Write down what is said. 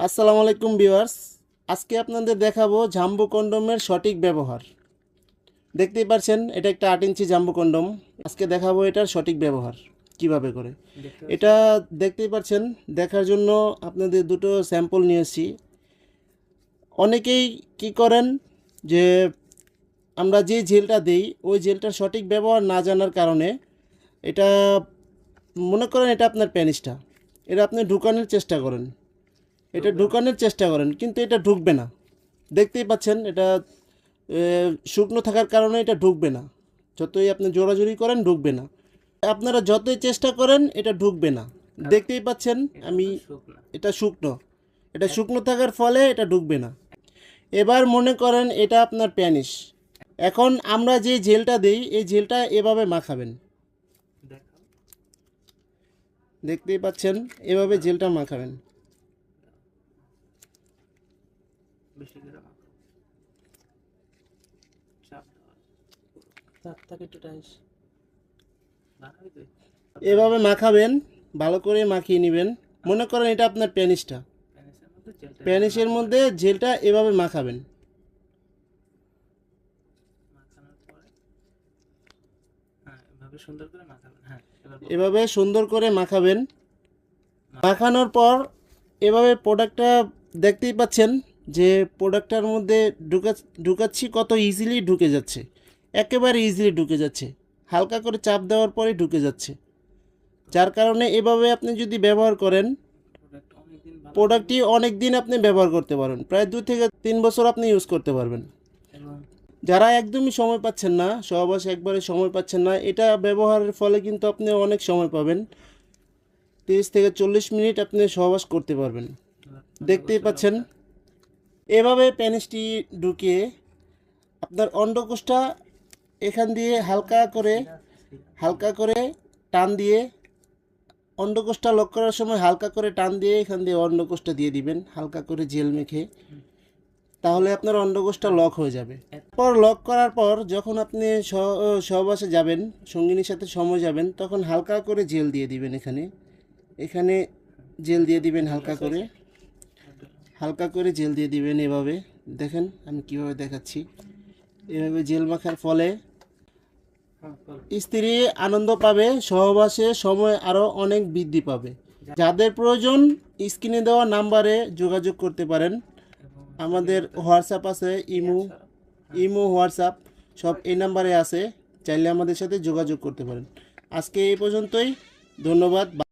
আসসালামু আলাইকুম ভিউয়ার্স। আজকে আপনাদের দেখাবো জাম্বো কন্ডোমের সঠিক ব্যবহার। দেখতেই পাচ্ছেন এটা একটা আট ইঞ্চি জাম্বো কন্ডোম। আজকে দেখাবো এটার সঠিক ব্যবহার কীভাবে করে। এটা দেখতেই পাচ্ছেন দেখার জন্য আপনাদের দুটো স্যাম্পল নিয়েছি। অনেকেই কি করেন যে আমরা যে জেলটা দিই ওই জেলটার সঠিক ব্যবহার না জানার কারণে এটা মনে করেন এটা আপনার প্যানিসটা। এটা আপনি ঢুকানোর চেষ্টা করেন। এটা ঢুকানোর চেষ্টা করেন, কিন্তু এটা ঢুকবে না। দেখতেই পাচ্ছেন, এটা শুকনো থাকার কারণে এটা ঢুকবে না। যতই আপনি জোরাজুরি করেন, ঢুকবে না। আপনারা যতই চেষ্টা করেন, এটা ঢুকবে না। দেখতেই পাচ্ছেন, আমি, এটা শুকনো। এটা শুকনো থাকার ফলে এটা ঢুকবে না। এবার মনে করেন, এটা আপনার প্যানিস এখন আমরা যে জেলটা দিই, এই জেলটা এভাবে মাখাবেন। দেখতেই পাচ্ছেন, এভাবে জেলটা মাখাবেন। বেশি করে মাখো চাপ দাও চাপ একটু টাইস এভাবে মাখাবেন ভালো করে মাখিয়ে নেবেন। মনে করেন এটা আপনার প্যানিসটা প্যানিসের মধ্যে জেলটা এভাবে মাখাবেন। মাখানোর পরে হ্যাঁ এভাবে সুন্দর করে মাখাবেন হ্যাঁ এবার বল। এভাবে সুন্দর করে মাখাবেন। মাখানোর পর এভাবে প্রোডাক্টটা দেখতেই পাচ্ছেন। যে প্রোডাক্টটার মধ্যে ঢুকা, ঢুকাচ্ছি কত ইজিলি ঢুকে যাচ্ছে। একেবারে ইজিলি ঢুকে যাচ্ছে। হালকা করে চাপ দেওয়ার পরে ঢুকে যাচ্ছে। যার কারণে এভাবে আপনি যদি ব্যবহার করেন, প্রোডাক্টটি অনেক দিন আপনি ব্যবহার করতে পারবেন। প্রায় দু থেকে তিন বছর আপনি ইউজ করতে পারবেন। যারা একদমই সময় পাচ্ছেন না, সহবাস একবারে সময় পাচ্ছেন না, এটা ব্যবহারের ফলে কিন্তু আপনি অনেক সময় পাবেন। তিরিশ থেকে চল্লিশ মিনিট আপনি সহবাস করতে পারবেন। দেখতেই পাচ্ছেন এভাবে প্যানিসটি ঢুকিয়ে আপনার অন্ডকোষটা এখান দিয়ে হালকা করে হালকা করে টান দিয়ে অন্ডকোষটা লক করার সময় হালকা করে টান দিয়ে এখান দিয়ে অন্ডকোষটা দিয়ে দিবেন, হালকা করে জেল মেখে। তাহলে আপনার অন্ডকোষটা লক হয়ে যাবে। পর লক করার পর যখন আপনি সহবাসে যাবেন, সঙ্গিনীর সাথে সময় যাবেন, তখন হালকা করে জেল দিয়ে দিবেন এখানে। এখানে জেল দিয়ে দিবেন হালকা করে। হালকা করে জেল দিয়ে দিবেন এভাবে। দেখেন আমি কীভাবে দেখাচ্ছি। এভাবে জেল মাখার ফলে স্ত্রী আনন্দ পাবে, সহবাসে সময় আরও অনেক বৃদ্ধি পাবে। যাদের প্রয়োজন, স্ক্রিনে দেওয়া নাম্বারে যোগাযোগ করতে পারেন। আমাদের হোয়াটসঅ্যাপ আছে, ইমো ইমো, হোয়াটসঅ্যাপ, সব এই নাম্বারে আছে। চাইলে আমাদের সাথে যোগাযোগ করতে পারেন। আজকে এই পর্যন্তই। ধন্যবাদ।